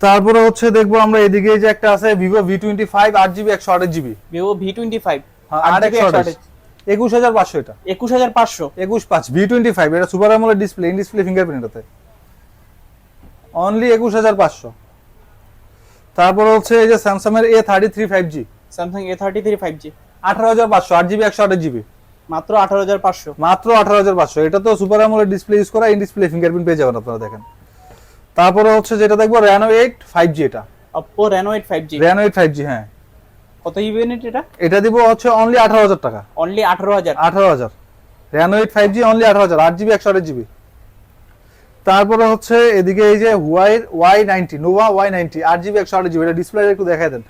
তারপরে হচ্ছে দেখব আমরা এদিকে যে একটা আছে ভিভো ভি টোয়েন্টি ফাইভ আট জিবি একশো আট GB. Vivo V twenty five আট একশো আঠাশ। একুশ হাজার পাঁচশো এটা। একুশ হাজার পাঁচশো? একুশ পাঁচ ভি টোয়েন্টি ফাইভ এটা সুপার আমলের ডিসপ্লে ইন ডিসপ্লে ফিঙ্গারপ্রিন্ট এটাতে অনলি একুশ হাজার পাঁচশো। তারপরে হচ্ছে এই যে স্যামসাং এর A thirty three five G Samsung A thirty three five G আঠারো হাজার পাঁচশো আট জিবি একশো আঠাশ জিবি মাত্র আঠারো হাজার পাঁচশো। মাত্র আঠারো হাজার পাঁচশো। এটা তো সুপার আমলের ডিসপ্লে ইউজ করা ইন ডিসপ্লে ফিঙ্গারপ্রিন্ট পেয়ে যাবেন আপনারা দেখেন। তারপরে হচ্ছে যেটা দেখব র্যানো এইট ফাইভ জি এটা। Oppo Reno eight five G Reno eight five G হ্যাঁ। কত ইউনিট এটা? এটা দিব হচ্ছে অনলি আঠারো হাজার টাকা। অনলি আঠারো হাজার। আঠারো হাজার। Reno eight five G only আঠারো হাজার আট জিবি একশো আঠাশ জিবি তারপরে হচ্ছে এদিকে এই যে Y Y ninety Nova Y ninety আট জিবি একশো আঠাশ জিবি এটা ডিসপ্লে একটু দেখাই দেন।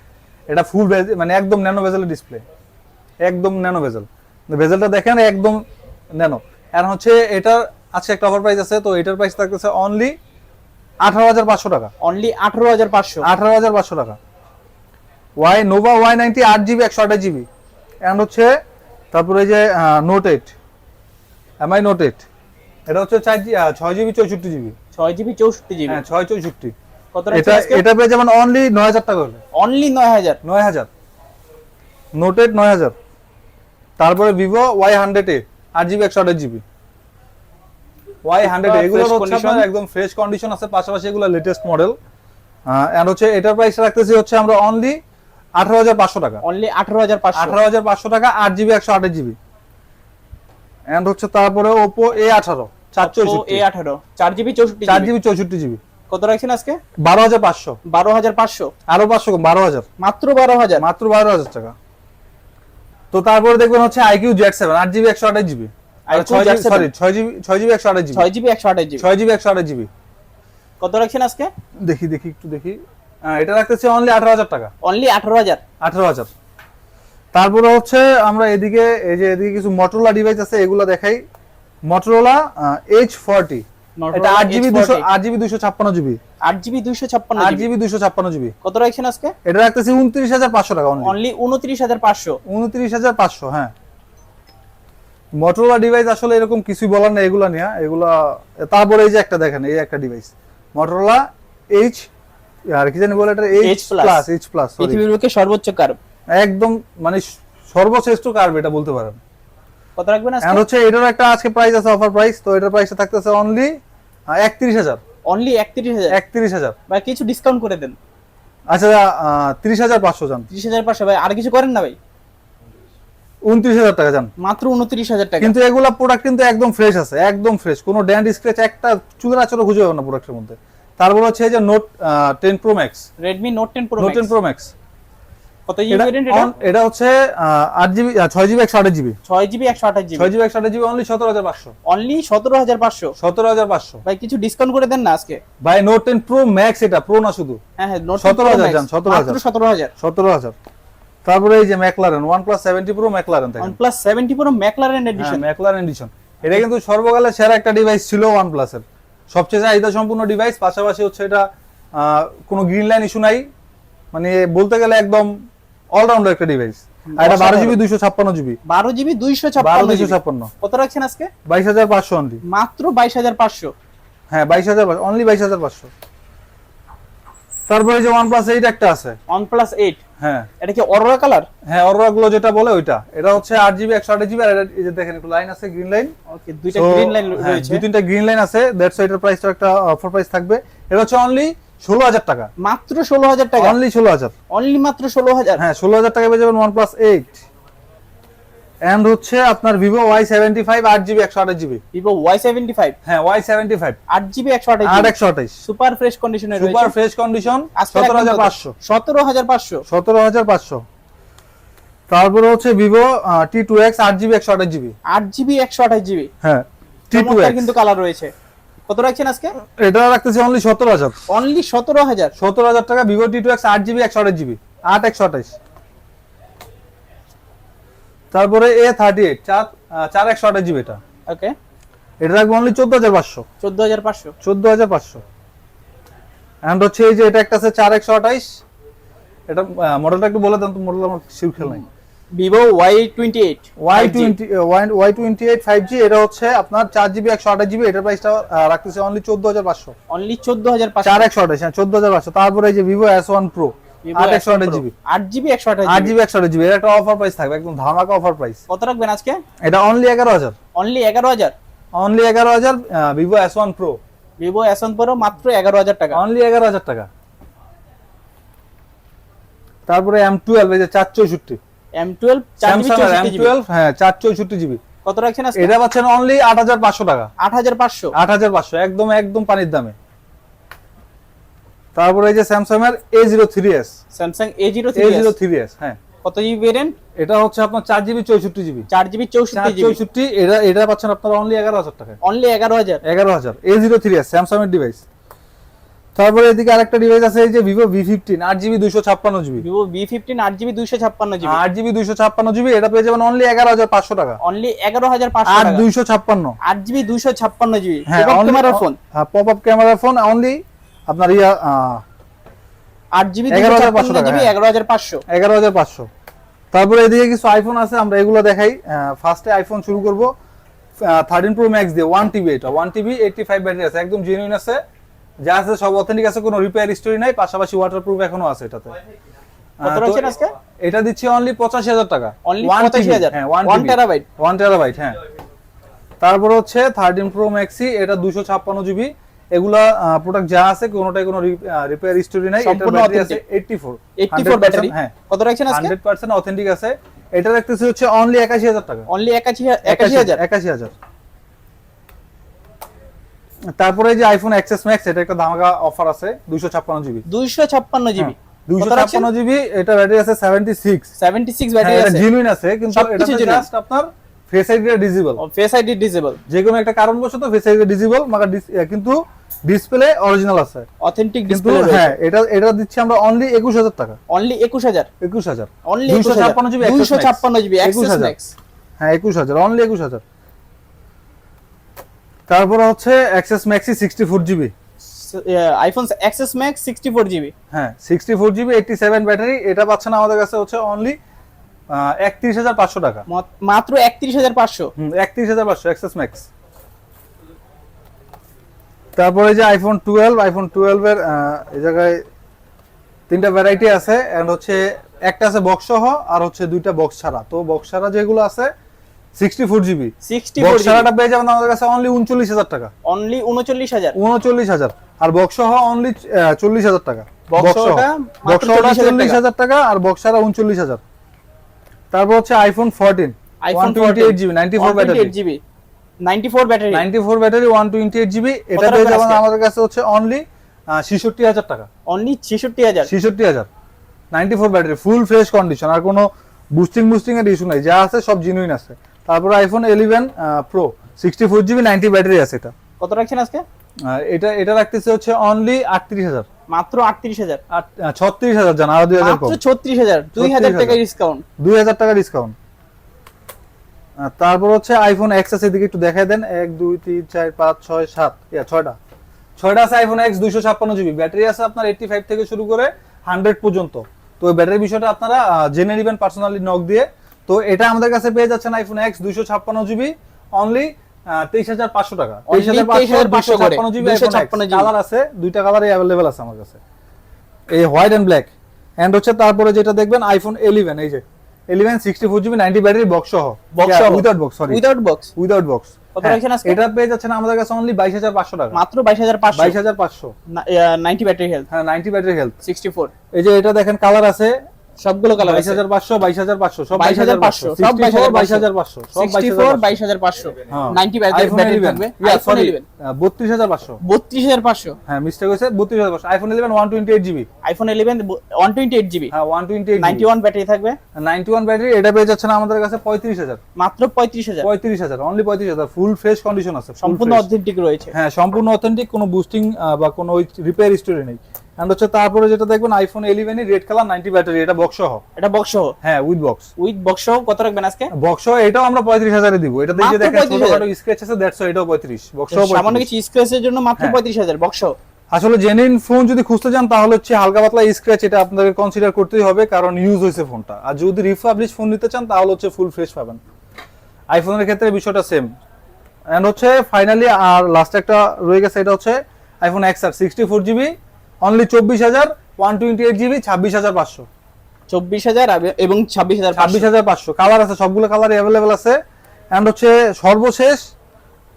এটা ফুল মানে একদম ন্যানো ভেজেলের ডিসপ্লে একদম ন্যানো ভেজেল ভেজেলটা দেখেন একদম ন্যানো আর হচ্ছে এটার আজকে একটা অফার প্রাইস আছে তো এটার প্রাইস থাকতেছে অনলি আঠারো হাজার পাঁচশো টাকা। অনলি আঠারো হাজার পাঁচশো। আঠারো হাজার পাঁচশো টাকা। ওয়াই নোভা ওয়াই নাইনটি আট জিবি একশো আঠাশ জিবি অ্যান্ড হচ্ছে তারপরে এই যে Note eight MI Note eight এটা হচ্ছে চার জি ছয় জিবি চৌষট্টি জিবি ছয় জিবি চৌষট্টি জিবি হ্যাঁ ছয় চৌষট্টি। কত এটা এটা পেয়ে যাবেন অনলি নয় হাজার টাকা হলে। অনলি নয় হাজার? নয় হাজার। নোট নয় হাজার। তারপরে ভিভো ওয়াই হান্ড্রেড এ আট জিবি একশো আঠাশ জিবি ওয়াই হান্ড্রেড এগুলো হচ্ছে আপনার একদম ফ্রেশ কন্ডিশন আছে পাশাপাশি এগুলো লেটেস্ট মডেল এন্ড হচ্ছে এটার প্রাইস রাখতেছি হচ্ছে আমরা অনলি আঠারো হাজার পাঁচশো টাকা। অনলি আঠারো হাজার পাঁচশো। আঠারো হাজার পাঁচশো টাকা আট জিবি একশো আঠাশ জিবি এন্ড হচ্ছে তারপরে ওপো এ আঠারো চার চৌষট্টি। এ আঠারো চার জিবি চৌষট্টি চার জিবি চৌষট্টি জিবি কত রাখছেন আজকে? বারো হাজার পাঁচশো। বারো হাজার পাঁচশো। আরও পাঁচশো বারো হাজার। মাত্র বারো হাজার? মাত্র বারো হাজার টাকা। তো তারপরে দেখবেন হচ্ছে আইকিউ জেড সেভেন আট জিবি একশো আঠাশ জিবি। ছয় জিবি Z7 সরি ছয় জিবি ছয় জিবি একশো আঠাশ জিবি। ছয় জিবি একশো আঠাশ জিবি। ছয় জিবি একশো আঠাশ জিবি। কত রাখছেন আজকে? দেখি দেখি একটু দেখি। আহ, এটা রাখতেছি অনলি আঠারো হাজার টাকা। অনলি আঠারো হাজার? আঠারো হাজার। তারপরে হচ্ছে আমরা এদিকে এই যে এদিকে কিছু মটোরোলা ডিভাইস আছে এগুলো দেখাই। মটোরোলা এইচ ফর্টি এটা আট জিবি দুশো আট জিবি দুশো ছাপ্পান্ন জিবি। আট জিবি দুইশো ছাপ্পান্ন আট জিবি। জিবি দুশো ছাপ্পান্ন জিবি। কত রাখছেন আজকে? এটা রাখতেছি উনত্রিশ হাজার পাঁচশো টাকা অনলি অনলি উনত্রিশ হাজার পাঁচশো। উনত্রিশ হাজার পাঁচশো হ্যাঁ। মটোরোলা ডিভাইস আসলে এরকম কিছুই বলার নেই এগুলা নিয়ে এগুলা তারপরে এই যে একটা দেখেন এই একটা ডিভাইস মটোরোলা এইচ আর কি জানি বলে এটা এইচ প্লাস এইচ প্লাস পৃথিবীর বুকে সর্বোচ্চ কার্ভ একদম মানে সর্বশ্রেষ্ঠ কার্ভ এটা বলতে পারেন। কত রাখবেন আজকে? হচ্ছে এটার একটা আজকে প্রাইস আছে অফার প্রাইস তো এটার প্রাইসটা থাকতেছে অনলি একত্রিশ হাজার। অনলি একত্রিশ হাজার? একত্রিশ হাজার। ভাই কিছু ডিসকাউন্ট করে দেন। আচ্ছা তিরিশ হাজার পাঁচশো জান ত্রিশ হাজার পাঁচশো ভাই আর কিছু করেন না ভাই? উনত্রিশ হাজার টাকা যান। মাত্র উনত্রিশ হাজার টাকা। কিন্তু এগুলা প্রোডাক্ট কিন্তু একদম ফ্রেশ আছে একদম ফ্রেশ কোনো ড্যান্ড স্ক্র্যাচ একটা চুলের আচরও খুঁজে পাবেন না প্রোডাক্টের মধ্যে। তারপর হচ্ছে এই যে Note ten Pro Max Redmi Note ten Pro Note ten Pro Max কত জিবি ভেরিয়েন্ট এটা? এটা হচ্ছে অনলি অনলি ভাই কিছু ডিসকাউন্ট করে দেন না আজকে? ভাই নোট প্রো ম্যাক্স এটা প্রো না শুধু। হ্যাঁ হ্যাঁ নোট 17,000 যান, 17,000 সতেরো হাজার। সতেরো হাজার। তারপরে এই যে ম্যাকলারেন এডিশন ম্যাকলারেন এডিশন এটা কিন্তু সর্বকালে সেরা একটা ডিভাইস ছিল ওয়ান প্লাস এর সবচেয়ে চাহিদা সম্পূর্ণ ডিভাইস পাশাপাশি হচ্ছে এটা কোনো গ্রিন লাইন ইস্যু নাই। মানে বলতে গেলে একদম অলরাউন্ডার একটা ডিভাইস আর এটা বারো জিবি দুইশো ছাপ্পান্ন জিবি বারো জিবি দুইশো ছাপ্পান্ন দুইশো ছাপ্পান্ন। কত রাখছেন আজকে? বাইশ হাজার পাঁচশো অনলি মাত্র বাইশ হাজার পাঁচশো। হ্যাঁ বাইশ হাজার অনলি বাইশ হাজার পাঁচশো। তারপরে যে প্লাস এইট একটা আছে। প্লাস এইট হ্যাঁ। এটা কি অরোরা কালার হ্যাঁ অরোরা গুলো যেটা বলে ওইটা। এটা হচ্ছে আট জিবি একশো আঠাশ জিবি আর এটা- এই যে দেখেন একটু লাইন আছে গ্রিন লাইন ওকে দুইটা গ্রিন লাইন রয়েছে। দুই তিনটা গ্রিন লাইন আছে দ্যাটস ওয়াই এটার প্রাইসটা একটা অফার প্রাইস থাকবে। এটা হচ্ছে অনলি ষোলো হাজার টাকা। মাত্র ষোলো হাজার টাকা? অনলি ষোলো হাজার। অনলি মাত্র ষোলো হাজার? হ্যাঁ ষোলো হাজার টাকা পেয়ে যাবেন ওয়ান প্লাস এইট অ্যান্ড হচ্ছে আপনার ভিভো ওয়াই সেভেন্টি ফাইভ আট জিবি একশো আঠাশ GB. Vivo Y seventy five হ্যাঁ ওয়াই সেভেন্টি ফাইভ আট জিবি একশো আঠাশ আট একশো আঠাশ। সুপার ফ্রেশ কন্ডিশনে সুপার ফ্রেশ কন্ডিশন সতেরো হাজার পাঁচশো। সতেরো হাজার পাঁচশো। সতেরো হাজার পাঁচশো। তারপরে হচ্ছে ভিভো টি টু এক্স আট জিবি একশো আঠাশ জিবি। আট জিবি একশো আঠাশ জিবি। হ্যাঁ টি টু কিন্তু কালার রয়েছে। কত রাখছেন আজকে? এটা রাখতেছি অনলি সতেরো হাজার। অনলি সতেরো হাজার? সতেরো হাজার টাকা ভিভো টি টু এক্স আট জিবি একশো আঠাশ জিবি আট একশো আঠাশ। তারপরে এ থার্টি এইট চার চার একশো আঠাশ জিবি এটা। ওকে এটা রাখব অনলি চোদ্দ হাজার পাঁচশো। চোদ্দ হাজার পাঁচশো? চোদ্দ হাজার পাঁচশো। অ্যান্ড হচ্ছে এই যে এটা একটা আছে চার একশো আঠাইশ এটা মডেলটা একটু বলে দেন তো মডেল আমার শির খেল নাই। Vivo Y twenty eight Y twenty Y twenty eight five G এটা হচ্ছে আপনার চার জিবি একশো আঠাশ জিবি এটার প্রাইসটা রাখতেছে অনলি চোদ্দ হাজার পাঁচশো। অনলি চোদ্দ হাজার পাঁচশো। চার একশো আঠাশ হ্যাঁ চোদ্দ হাজার পাঁচশো। তারপরে এই যে ভিভো এস ওয়ান প্রো আট একশো আঠাশ জিবি। আট জিবি একশো আঠাশ আট জিবি। একশো আঠাশ জিবি এটা একটা অফার প্রাইস থাকবে একদম ধামাকা অফার প্রাইস কত রাখবেন আজকে? এটা অনলি এগারো হাজার। অনলি এগারো হাজার? অনলি এগারো হাজার Vivo S one Pro Vivo এসন Pro মাত্র এগারো হাজার টাকা। অনলি এগারো হাজার টাকা। তারপরে এম টুয়েলভ এই যে চার চৌষট্টি। এম টুয়েলভ চার জিবি স্যামসাং এম চৌষট্টি জিবি টুয়েলভ হ্যাঁ চার চৌষট্টি জিবি কত রাখছেন আজকে? এটা পাচ্ছেন অনলি আট হাজার পাঁচশো টাকা। আট হাজার পাঁচশো? আট হাজার পাঁচশো একদম একদম পানির দামে। তারপরে এই যে স্যামসাং এর A zero three S Samsung A zero A zero three S হ্যাঁ। কত জিবি ভেরিয়েন্ট এটা হচ্ছে আপনার চার জিবি চৌষট্টি জিবি চার জিবি চার চৌষট্টি জিবি চৌষট্টি এটা এটা পাচ্ছেন আপনার অনলি এগারো হাজার টাকা অনলি এগারো হাজার। এগারো হাজার A zero three S Samsung এর ডিভাইস তারপরে এদিকে আরেকটা ডিভাইস আছে এই যে ভিভো ভি ফিফটিন আট জিবি দুশো ছাপ্পান্ন জিবি ভিভো বি ফিফটিন আট জিবি দুইশো ছাপ্পান্ন জিবি আট জিবি দুইশো ছাপ্পান্ন জিবি এটা পেয়ে যাবেন অনলি এগারো হাজার পাঁচশো টাকা। অনলি এগারো হাজার পাঁচশো আট দুইশো ছাপ্পান্ন। আট জিবি দুইশো ছাপ্পান্ন জিবি হ্যাঁ ক্যামেরার phone pop up camera phone only আপনার ইয়া আট জিবি 11,500 টাকা, জিবি হ্যাঁ। এগারো হাজার পাঁচশো। এগারো হাজার পাঁচশো। তারপরে এদিকে কিছু আইফোন আছে আমরা এগুলো দেখাই। ফার্স্টে আইফোন শুরু করব। থার্টিন প্রো ম্যাক্স দিয়ে ওয়ান টিবি এটা one TB eighty five battery আছে একদম জেনুইন আছে। যা আছে সব অথেন্টিক আছে কোনো রিপেয়ার স্টোরি নাই পাশাপাশি ওয়াটার প্রুফ এখনও আছে এটাতে। আজকে? এটা দিচ্ছি অনলি পঁচাশি হাজার টাকা। হ্যাঁ one one terabyte one terabyte হ্যাঁ। তারপর হচ্ছে থার্টিন প্রো ম্যাক্সি এটা দুশো ছাপ্পান্ন জিবি এগুলা প্রোডাক্ট যা আছে কোনোটাই কোনো রিপেয়ার স্টোরি নাই এটার ব্যাটারি আছে ব্যাটারি হ্যাঁ। কত রাখছেন আজকে? হান্ড্রেড পার্সেন্ট অথেন্টিক আছে। এটা দেখতেছি হচ্ছে অনলি একাশি হাজার টাকা। অনলি একাশি একাশি হাজার। একাশি হাজার? তারপরে যে আইফোন এক্সএস ম্যাক্স এটা একটা ধামাকা অফার আছে দুইশো ছাপ্পান্ন জিবি দুইশো ছাপ্পান্ন জিবি দুইশো কত রাখছেন? ছাপ্পান্ন জিবি এটা ব্যাটারি আছে seventy six seventy six battery আছে। জেনুইন আছে কিন্তু এটা জাস্ট আপনার face ID disable face ID disable যে কোনো একটা কারণবশত ফেস আইডি ডিজিবল মাগার কিন্তু ডিসপ্লে অরিজিনাল আছে। অথেন্টিক ডিসপ্লে হ্যাঁ এটা এটা দিচ্ছি আমরা অনলি একুশ হাজার টাকা। অনলি একুশ হাজার? একুশ হাজার। অনলি দুইশো ছাপ্পান্ন জিবি দুইশো ছাপ্পান্ন জিবি একুশ এক্সেস হ্যাঁ একুশ হাজার অনলি একুশ হাজার। তারপরে হচ্ছে XS Max sixty four GB iPhone XS Max sixty four GB হ্যাঁ sixty four GB eighty seven battery এটা পাচ্ছেন আমাদের কাছে হচ্ছে অনলি একত্রিশ হাজার পাঁচশো টাকা। মাত্র একত্রিশ হাজার পাঁচশো। একত্রিশ হাজার পাঁচশো অ্যাক্সেস ম্যাক্স তারপরে যে আইফোন টুয়েলভ আইফোন টুয়েলভ এর এই জায়গায় তিনটা ভ্যারাইটি আছে এন্ড হচ্ছে একটা আছে বক্স সহ আর হচ্ছে দুইটা বক্স ছাড়া। তো বক্স ছাড়া যেগুলো আছে sixty four GB sixty four box ছাড়াটা পেয়ে যাবেন আমাদের কাছে অনলি উনচল্লিশ হাজার টাকা। অনলি উনচল্লিশ হাজার। উনচল্লিশ হাজার। আর বক্স সহ অনলি টাকা। বক্স সহটা বক্স সহটা 40,000 টাকা। আর বক্স তারপর হচ্ছে iPhone fourteen iPhone GB ninety four battery GB ninety four battery ninety four battery one twenty eight GB এটা কত পেয়ে যাবেন আমাদের কাছে হচ্ছে অনলি ছেষট্টি হাজার টাকা। অনলি ছেষট্টি হাজার। ছেষট্টি হাজার। Ninety four battery full fresh condition আর কোনো বুস্টিং বুস্টিং এর ইস্যু নাই। যা আছে সব জিনুইন আছে। তারপরে iPhone eleven Pro sixty four GB ninety battery আছে এটা। কত রাখছেন আজকে? এটা এটা রাখতেছে হচ্ছে অনলি আটত্রিশ হাজার। মাত্র আটত্রিশ হাজার? ছত্রিশ হাজার জান আরও দুই হাজার ছত্রিশ হাজার দুই হাজার টাকা ডিসকাউন্ট দুই হাজার টাকা ডিসকাউন্ট তারপর হচ্ছে আইফোন এক্স আছে এদিকে একটু দেখাই দেন। এক দুই তিন চার পাঁচ ছয় সাত। ইয়া ছয়টা। ছয়টা আছে আইফোন এক্স দুইশো ছাপ্পান্ন জিবি ব্যাটারি আছে আপনার এইটটি ফাইভ থেকে শুরু করে হান্ড্রেড পর্যন্ত। তো ব্যাটারি বিষয়টা আপনারা জেনে নেবেন পার্সোনালি নক দিয়ে। তো এটা আমাদের কাছে পেয়ে যাচ্ছেন আইফোন এক্স দুইশো ছাপ্পান্ন জিবি অনলি তেইশ হাজার পাঁচশো টাকা। Only 23,500 করে, জিবি কালার আছে দুইটা কালারই অ্যাভেলেবেল আছে আমার কাছে। এই হোয়াইট এন্ড ব্ল্যাক এন্ড হচ্ছে তারপরে যেটা দেখবেন আইফোন ইলেভেন এই যে eleven sixty four GB ninety battery box সহ। Without box sorry without box without box? এটা পেয়ে যাচ্ছেন আমাদের কাছে অনলি বাইশ হাজার পাঁচশো টাকা। মাত্র বাইশ হাজার পাঁচশো? বাইশ হাজার পাঁচশো। নাইনটি ব্যাটারি হেলথ হ্যাঁ ninety battery health sixty four এই যে এটা দেখেন কালার আছে সবগুলো কালার বাইশ হাজার পাঁচশো বাইশ হাজার পাঁচশো সব 22,500 সব বাইশ হাজার পাঁচশো। সব ব্যাটারি থাকবে। হ্যাঁ মিস্টেক হয়েছে বত্রিশ হাজার পাঁচশো। IPhone eleven one twenty eight GB iPhone eleven one twenty eight GB হ্যাঁ one twenty eight ninety one battery থাকবে। নাইনটি ওয়ান ব্যাটারি এটা পেয়ে যাচ্ছেন আমাদের কাছে পঁয়ত্রিশ হাজার। মাত্র পঁয়ত্রিশ হাজার। পঁয়ত্রিশ হাজার অনলি পঁয়ত্রিশ হাজার। ফুল ফ্রেশ কন্ডিশন আছে সম্পূর্ণ। অথেন্টিক রয়েছে। হ্যাঁ সম্পূর্ণ অথেন্টিক কোনো বুস্টিং বা কোনো রিপেয়ার স্টোরি নেই। এন্ড হচ্ছে তারপরে যেটা দেখবেন iPhone eleven red colour ninety battery এটা বক্স সহ। এটা বক্স সহ? হ্যাঁ উইথ বক্স উইথ বক্স সহ? কত রাখবেন আজকে? বক্স সহ এটাও আমরা পঁয়ত্রিশ হাজারে দিব। এটা দিয়ে দেখেন 35,000 ছোটখাটো স্ক্র্যাচ আছে দ্যাটস এটাও পঁয়ত্রিশ। বক্স সহ সামান্য 35 কিছু স্ক্র্যাচের জন্য মাত্র হ্যাঁ। পঁয়ত্রিশ হাজার বক্স আসলে জেনুইন ফোন যদি খুঁজতে চান তাহলে হচ্ছে হালকা পাতলা স্ক্র্যাচ এটা আপনাদের কনসিডার করতেই হবে কারণ ইউজ হয়েছে ফোনটা আর যদি রিফাবলিশ ফোন নিতে চান তাহলে হচ্ছে ফুল ফ্রেশ পাবেন। আইফোনের ক্ষেত্রে বিষয়টা সেম এন্ড হচ্ছে ফাইনালি আর লাস্ট একটা রয়ে গেছে এটা হচ্ছে iPhone X R sixty four GB only চব্বিশ হাজার ওয়ান টোয়েন্টি এইট জিবি ছাব্বিশ হাজার পাঁচশো। চব্বিশ হাজার এবং ছাব্বিশ হাজার ছাব্বিশ হাজার পাঁচশো। কালার আছে সবগুলো কালার অ্যাভেলেবেল আছে। এন্ড হচ্ছে সর্বশেষ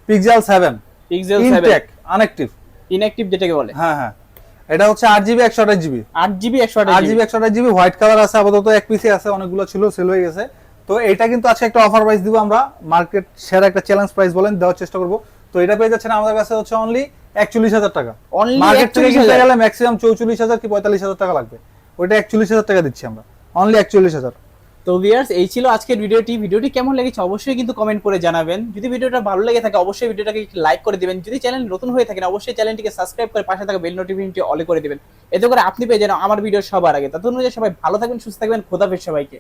Pixel seven Pixel intact seven unactive inactive যেটাকে বলে। হ্যাঁ হ্যাঁ। এটা হচ্ছে আট জিবি একশো আঠাশ জিবি আট জিবি একশো আট জিবি একশো আঠাশ জিবি হোয়াইট কালার আছে আপাতত এক পিসে আছে অনেকগুলো ছিল সেল হয়ে গেছে। তো এটা কিন্তু আজকে একটা অফার প্রাইস দিব আমরা। মার্কেট সেরা একটা চ্যালেঞ্জ প্রাইস বলেন দেওয়ার চেষ্টা করব। তো এটা পেয়ে যাচ্ছেন আমাদের কাছে হচ্ছে অনলি একচল্লিশ হাজার টাকা। মার্কেট থেকে কিনতে গেলে ম্যাক্সিমাম চৌচল্লিশ হাজার কি পঁয়তাল্লিশ হাজার টাকা লাগবে। ওইটা একচল্লিশ হাজার টাকা দিচ্ছি আমরা। অনলি একচল্লিশ হাজার। তো ভিউয়ার্স এই ছিল আজকের ভিডিওটি। ভিডিওটি কেমন লেগেছে অবশ্যই কিন্তু কমেন্ট করে জানাবেন। যদি ভিডিওটা ভালো লেগে থাকে অবশ্যই ভিডিওটাকে লাইক করে দিবেন। যদি চ্যানেল নতুন হয়ে থাকেন অবশ্যই চ্যানেলটিকে সাবস্ক্রাইব করে পাশে থাকা বেল নোটিফিকেশনটি অলে করে দিবেন। এতে করে আপনি পেয়ে যান আমার ভিডিও সবার আগে। ততক্ষণ অনুযায়ী সবাই ভালো থাকবেন সুস্থ থাকবেন। খোদাফেজ সবাইকে।